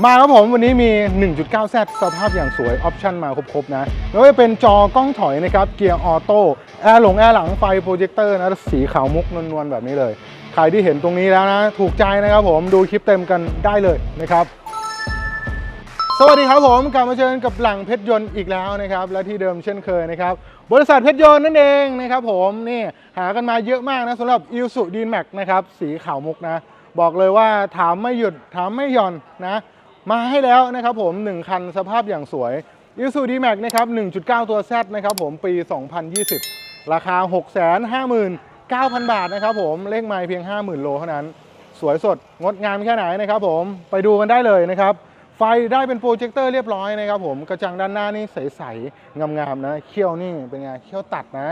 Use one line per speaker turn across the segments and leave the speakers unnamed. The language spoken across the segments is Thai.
มาครับผมวันนี้มี 1.9Z สภาพอย่างสวยออปชั่นมาครบๆนะไม่ว่าจะเป็นจอกล้องถอยนะครับ เกียร์ออโต้แอร์หลงแอร์หลังไฟโปรเจคเตอร์นะสีขาวมุกนวลๆแบบนี้เลย ใครที่เห็นตรงนี้แล้วนะ ถูกใจนะครับผมดูคลิปเต็มกันได้เลยนะครับสวัสดีครับผมกลับมาเจอกับหลังเพชรยนต์อีกแล้วนะครับ และที่เดิมเช่นเคยนะครับ บริษัทเพชรยนต์นั่นเองนะครับผมนี่หากันมาเยอะมากนะสำหรับอิลสุดีนแม็กนะครับสีขาวมุกนะ บอกเลยว่าถามไม่หยุดถามไม่หย่อนนะ มาให้แล้วนะครับผม 1 คันสภาพอย่างสวยอิลสุดีแม็กนะครับ 1.9 ตัว Z นะครับผมปี 2020 ราคา 659,000 บาทนะครับผมเลขไมล์เพียง 50,000 โลเท่านั้น สวยสดงดงามแค่ไหนนะครับผมไปดูกันได้เลยนะครับ ไฟได้เป็นโปรเจคเตอร์เรียบร้อยนะครับผมกระจังด้านหน้านี่ใสๆงามๆนะเขี้ยวนี่เป็นไงเขี้ยวตัดนะ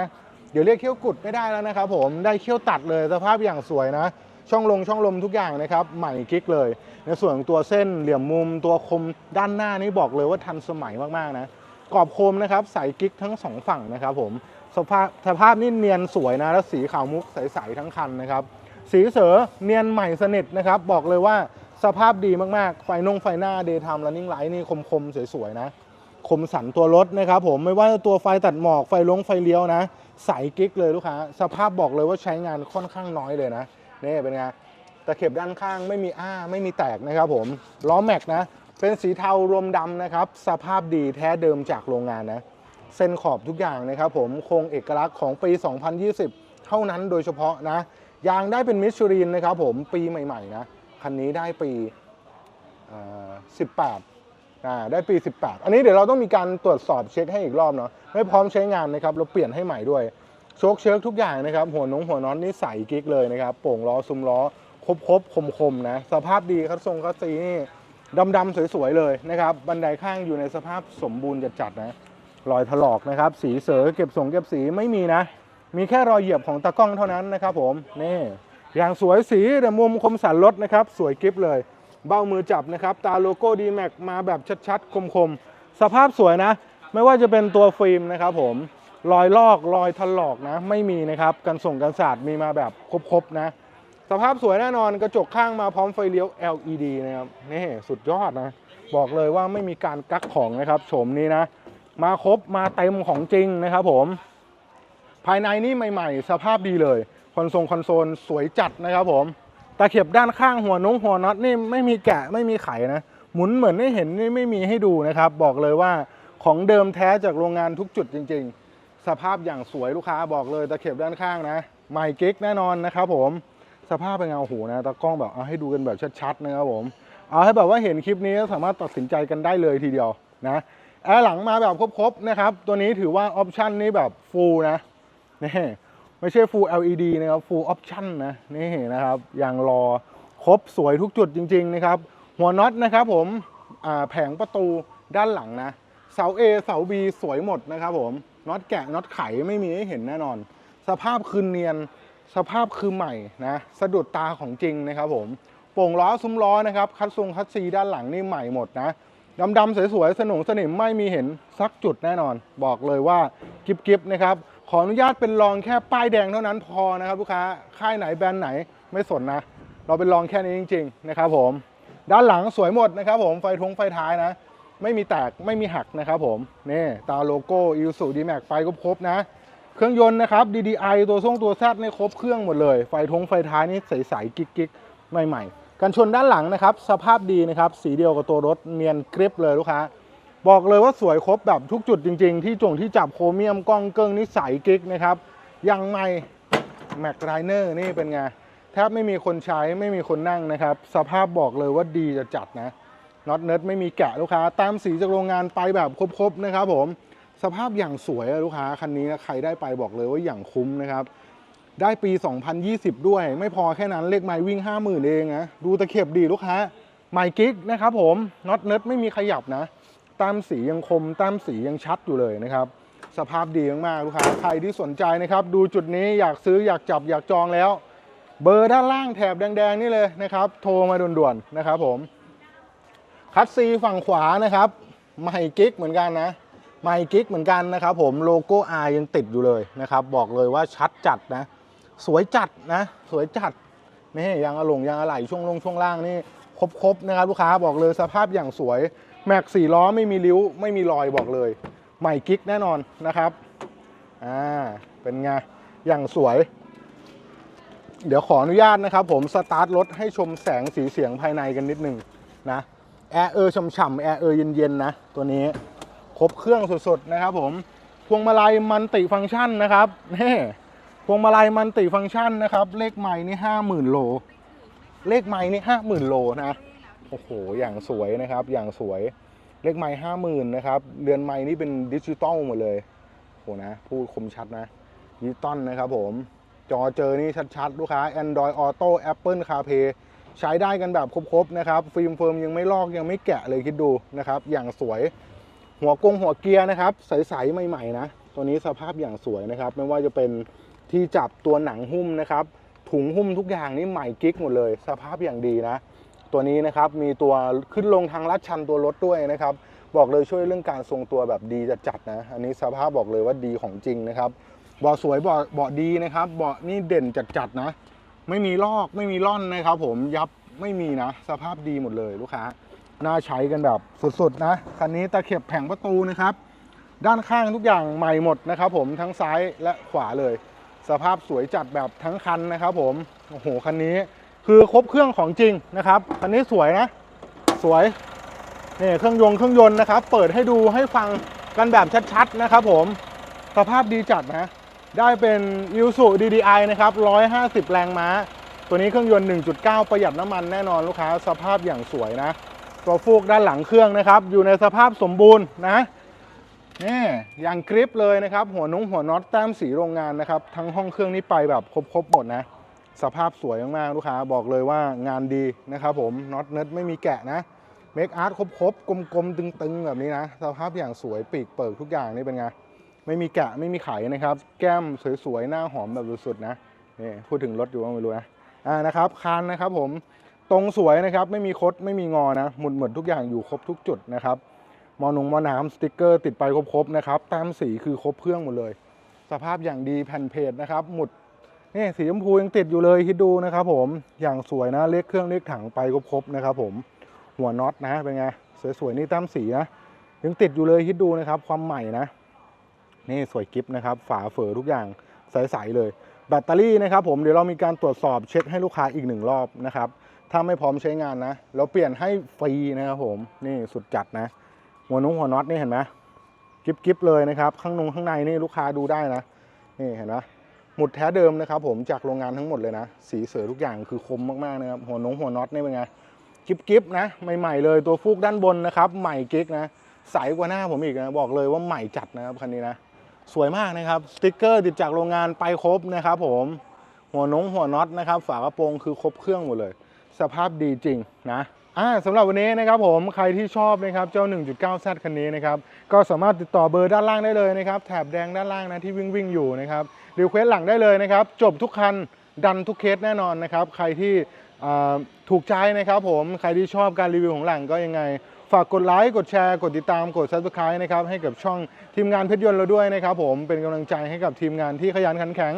เดี๋ยวเรียกเขี้ยวกุดไม่ได้แล้วนะครับผมได้เขี้ยวตัดเลยสภาพอย่างสวยนะ ช่องลงช่องลมทุกอย่างนะครับใหม่กิ๊กเลย ในส่วนของตัวเส้นเหลี่ยมมุมตัวคมด้านหน้านี่บอกเลยว่าทันสมัยมากๆนะกรอบคมนะครับใสกิ๊กทั้งสองฝั่งนะครับผมสภาพสภาพนี่เนียนสวยนะแล้วสีขาวมุกใสๆทั้งคันนะครับสีเสือเนียนใหม่สนิทนะครับบอกเลยว่าสภาพดีมากๆ ไฟนงไฟหน้าเดย์ไทม์ running light นี่คมๆสวยๆนะคมสันตัวรถนะครับผมไม่ว่าตัวไฟตัดหมอกไฟลงไฟเลี้ยวนะใสกิ๊กเลยลูกค้า สภาพบอกเลยว่าใช้งานค่อนข้างน้อยเลยนะ นี่เป็นไงตะเข็บด้านข้างไม่มีอ้าไม่มีแตกนะครับผมล้อแม็กนะเป็นสีเทารวมดำนะครับ สภาพดีแท้เดิมจากโรงงานนะเส้นขอบทุกอย่างนะครับผมคงเอกลักษณ์ของปี 2020 เท่านั้นโดยเฉพาะนะยางได้เป็นมิชชูรินนะครับผมปีใหม่ๆนะคันนี้ได้ปี18อ่าได้ปี 18 อันนี้เดี๋ยวเราต้องมีการตรวจสอบเช็คให้อีกรอบเนาะไม่พร้อมใช้งานนะครับเราเปลี่ยนให้ใหม่ด้วย โชคเชิร์กทุกอย่างนะครับ หัวน้องหัวน็อตนี่ใสกิ๊กเลยนะครับ โป่งล้อซุ้มล้อครบครบคมคมๆนะ สภาพดีคัดทรงคัดซีนี่ดำๆสวยๆเลยนะครับ บันไดข้างอยู่ในสภาพสมบูรณ์จัดๆนะรอยถลอกนะครับ สีเสือเก็บส่งเก็บสีไม่มีนะ มีแค่รอยเหยียบของตะกล้องเท่านั้นนะครับผมนี่อย่างสวยสีแต่มุมคมสันรถนะครับ สวยกริปเลย เบ้ามือจับนะครับ ตาโลโก้ดีแม็กมาแบบชัดๆ คมๆ สภาพสวยนะ ไม่ว่าจะเป็นตัวฟิล์มนะครับผม รอยลอกรอยถลอกนะ ไม่มีนะครับกันส่งกันสาดมีมาแบบครบๆนะ สภาพสวยแน่นอนกระจกข้างมาพร้อมไฟเลี้ยว LED นะครับนี่สุดยอดนะ บอกเลยว่าไม่มีการกักของนะครับโฉมนี้นะ มาครบมาเต็มของจริงนะครับผม ภายในนี่ใหม่ ๆ สภาพดีเลย คอนโซลคอนโซลสวยจัดนะครับผมตะเข็บด้านข้างหัวนุ้งหัวน็อตนี่ไม่มีแกะไม่มีไขนะหมุนเหมือนได้เห็นนี่ไม่มีให้ดูนะครับ บอกเลยว่าของเดิมแท้จากโรงงานทุกจุดจริง ๆ สภาพอย่างสวยลูกค้าบอกเลยตะเข็บด้านข้างนะใหม่กิ๊กแน่นอนนะครับผมสภาพเป็นไงโอ้โหนะตากล้องแบบเอาให้ดูกันแบบชัดๆนะครับผมเอาให้แบบว่าเห็นคลิปนี้สามารถตัดสินใจกันได้เลยทีเดียวนะแอร์หลังมาแบบครบๆนะครับตัวนี้ถือว่าออปชันนี้แบบฟูลนะนี่ไม่ใช่ full LED นะครับ full option นะนี่นะครับอย่างรอครบสวยทุกจุดจริง ๆ นะครับ หัวน็อตนะครับผมแผงประตูด้านหลังนะ เสา A เสา B สวยหมดนะครับผม น็อตแกะน็อตไขไม่มีให้เห็นแน่นอน สภาพคือเนียนสภาพคือใหม่นะสะดุดตาของจริงนะครับผมโป่งล้อซุ้มล้อนะครับคัดทรงคัดซีด้านหลังนี่ใหม่หมดนะดำๆสวยๆสนุงสนิมไม่มีเห็นสักจุดแน่นอน บอกเลยว่ากิบๆนะครับขออนุญาตเป็นรองแค่ป้ายแดงเท่านั้นพอนะครับลูกค้าค่ายไหนแบรนด์ไหนไม่สนนะ เราเป็นรองแค่นี้จริง ๆ นะครับผม ด้านหลังสวยหมดนะครับผมไฟทงไฟท้ายนะ ไม่มีแตกไม่มีหักนะครับผมนี่ตาโลโก้อิ s สุดีแม็กไฟก็ครบนะ เครื่องยนต์นะครับ DDI ตัวทรงตัวแซดนี่ครบเครื่องหมดเลย ไฟทงไฟท้ายนี่ใสๆกิ๊กๆ ใหม่ๆ กันชนด้านหลังนะครับ สภาพดีนะครับ สีเดียวกับตัวรถเนียนกริปเลยลูกค้า บอกเลยว่าสวยครบแบบทุกจุดจริง ๆ ที่จงที่จับโครเมียมกล้องเกิ้งนี่ใสกิ๊กนะครับยังไม่แม็กไรเนอร์นี่เป็นไงแทบไม่มีคนใช้ไม่มีคนนั่งนะครับ สภาพบอกเลยว่าดีจะจัดนะ น็อตเนิร์ดไม่มีแกะลูกค้า ตามสีจากโรงงานไปแบบครบๆนะครับผมสภาพอย่างสวยอะลูกค้าคันนี้ใครได้ไปบอกเลยว่าอย่างคุ้มนะครับ ได้ปี 2020 ด้วย ไม่พอแค่นั้นเลขไม้วิ่ง 50,000 เองนะดูตะเข็บดีลูกค้าไมค์กิ๊กนะครับผมน็อตเนิร์ดไม่มีขยับนะ ตามสียังคม ตามสียังชัดอยู่เลยนะครับ สภาพดีมากๆลูกค้าใครที่สนใจนะครับ ดูจุดนี้อยากซื้ออยากจับอยากจองแล้ว เบอร์ด้านล่างแถบแดงๆนี่เลยนะครับ โทรมาด่วนๆนะครับผม คัตซีฝั่งขวานะครับไมค์กิ๊กเหมือนกันนะไมค์กิ๊กเหมือนกันนะครับผมโลโก้ R ยังติดอยู่เลยนะครับบอกเลยว่าชัดจัดนะ สวยจัดนะ สวยจัดนี่ยางอะลงยางอะไหล่ช่วงลงช่วงล่างนี่ครบๆนะครับลูกค้าบอกเลยสภาพอย่างสวยแม็กสี่ล้อไม่มีริ้วไม่มีรอยบอกเลยใหม่กิ๊กแน่นอนนะครับอ่าเป็นไงอย่างสวย เดี๋ยวขออนุญาตนะครับ ผมสตาร์ทรถให้ชมแสงสีเสียงภายในกันนิดหนึ่งนะ แอร์เออฉ่ำๆแอร์เออเย็นๆนะตัวนี้ครบเครื่องสุดๆนะครับผมพวงมาลัยมันติฟังก์ชันนะครับนี่พวงมาลัยมันติฟังก์ชันนะครับ เลขไม้นี่ห้าหมื่นโล เลขไม้นี่ห้าหมื่นโลนะโอ้โหอย่างสวยนะครับ อย่างสวยเลขไม้ห้าหมื่นนะครับเรือนไม้นี่เป็นดิจิตอลหมดเลยโหนะพูดคมชัดนะดิจิตอลนะครับผมจอเจอนี่ชัดๆ ลูกค้า Android Auto Apple CarPlay ใช้ได้กันแบบครบๆนะครับฟิล์มเฟิร์มยังไม่ลอกยังไม่แกะเลยคิดดูนะครับอย่างสวยหัวกงหัวเกียร์นะครับใสๆใหม่ๆนะตัวนี้สภาพอย่างสวยนะครับไม่ว่าจะเป็นที่จับตัวหนังหุ้มนะครับถุงหุ้มทุกอย่างนี่ใหม่กิ๊กหมดเลย สภาพอย่างดีนะ ตัวนี้นะครับมีตัวขึ้นลงทางลัดชันตัวรถด้วยนะครับ บอกเลยช่วยเรื่องการทรงตัวแบบดีจะจัดๆนะอันนี้สภาพบอกเลยว่าดีของจริงนะครับเบาะสวยเบาะเบาะดีนะครับเบาะนี่เด่นจัดๆนะ ไม่มีลอกไม่มีร่อนนะครับ ผมยับไม่มีนะ สภาพดีหมดเลยลูกค้าน่าใช้กันแบบสุดๆนะคันนี้ตะเข็บแผงประตูนะครับ ด้านข้างทุกอย่างใหม่หมดนะครับ ผมทั้งซ้ายและขวาเลย สภาพสวยจัดแบบทั้งคันนะครับ ผมโอ้โหคันนี้คือครบเครื่องของจริงนะครับคันนี้สวยนะ สวยนี่เครื่องยนต์เครื่องยนต์นะครับ เปิดให้ดูให้ฟังกันแบบชัดๆนะครับ ผมสภาพดีจัดนะ ได้เป็น i s u DDI นะครับ 150 แรงม้า ตัวนี้เครื่องยนต์ 1.9 ประหยัดน้ำมันแน่นอนลูกค้าสภาพอย่างสวยนะ ตัวฟูกด้านหลังเครื่องนะครับ อยู่ในสภาพสมบูรณ์นะนี่อย่างกริปเลยนะครับ หัวนุ้งหัวน็อตแต้มสีโรงงานนะครับ ทั้งห้องเครื่องนี้ไปแบบครบๆหมดนะ สภาพสวยมากๆลูกค้าบอกเลยว่างานดีนะครับผมน็อตเน็ตไม่มีแกะนะเมคอาร์ตครบๆกลมๆตึงๆแบบนี้นะ สภาพอย่างสวยปีกเปิกทุกอย่างนี่เป็นไง ไม่มีแกะไม่มีไขนะครับ แก้มสวยๆ หน้าหอมแบบสุดๆนะนี่พูดถึงรถอยู่ว่าไม่รู้นะอ่านะครับคานนะครับผมตรงสวยนะครับไม่มีคดไม่มีงอนะหมุดหมดทุกอย่างอยู่ครบทุกจุดนะครับมอนุงมอน้ำสติกเกอร์ติดไปครบๆนะครับแต้มสีคือครบเครื่องหมดเลย สภาพอย่างดีแผ่นเพจนะครับหมุดนี่สีชมพูยังติดอยู่เลยคิดดูนะครับผมอย่างสวยนะเลขเครื่องเลขถังไปครบๆนะครับผมหัวน็อตนะเป็นไงสวยๆนี่แต้มสีนะยังติดอยู่เลยคิดดูนะครับความใหม่นะ นี่สวยกิฟนะครับ ฝาเฝอทุกอย่างใสๆเลย แบตเตอรี่นะครับผมเดี๋ยวเรามีการตรวจสอบเช็คให้ลูกค้าอีกหนึ่งรอบนะครับ ถ้าไม่พร้อมใช้งานนะ เราเปลี่ยนให้ฟรีนะครับผมนี่สุดจัดนะ หัวนุ้งหัวน็อตนี่เห็นไหมกิฟกิฟเลยนะครับ ข้างนงข้างในนี่ลูกค้าดูได้นะนี่เห็นไหมหมุดแท้เดิมนะครับผมจากโรงงานทั้งหมดเลยนะ สีเสือทุกอย่างคือคมมากๆนะครับหัวนุ้งหัวน็อตนี่เป็นไงกิฟกิฟนะใหม่ๆเลยตัวฟูกด้านบนนะครับ ใหม่กิ๊กนะใสกว่าหน้าผมอีกนะบอกเลยว่าใหม่จัดนะครับคันนี้นะ สวยมากนะครับสติกเกอร์ติดจากโรงงานไปครบนะครับผมหัวนงหัวน็อตนะครับ ฝากระโปรงคือครบเครื่องหมดเลย สภาพดีจริงนะอ่าสำหรับวันนี้นะครับผมใครที่ชอบนะครับเจ้า 1.9Z คันนี้นะครับก็สามารถติดต่อเบอร์ด้านล่างได้เลยนะครับแถบแดงด้านล่างนะที่วิ่งวิ่งอยู่นะครับรีเควสหลังได้เลยนะครับ จบทุกคันดันทุกเคสแน่นอนนะครับ ใครที่ถูกใจนะครับผมใครที่ชอบการรีวิวของหลังก็ยังไง ฝากกดไลค์กดแชร์กดติดตามกด subscribe นะครับให้กับช่องทีมงานเพชรยนต์เราด้วยนะครับผมเป็นกำลังใจให้กับทีมงานที่ขยันขันแข็ง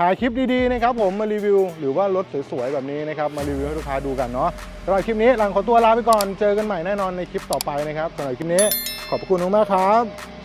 หาคลิปดีๆนะครับผมมารีวิว หรือว่ารถสวยๆแบบนี้นะครับมารีวิวให้ลูกค้าดูกันเนาะสำหรับคลิปนี้หลังขอตัวลาไปก่อนเจอกันใหม่แน่นอนในคลิปต่อไปนะครับสำหรับคลิปนี้ขอบพระคุณมากๆครับ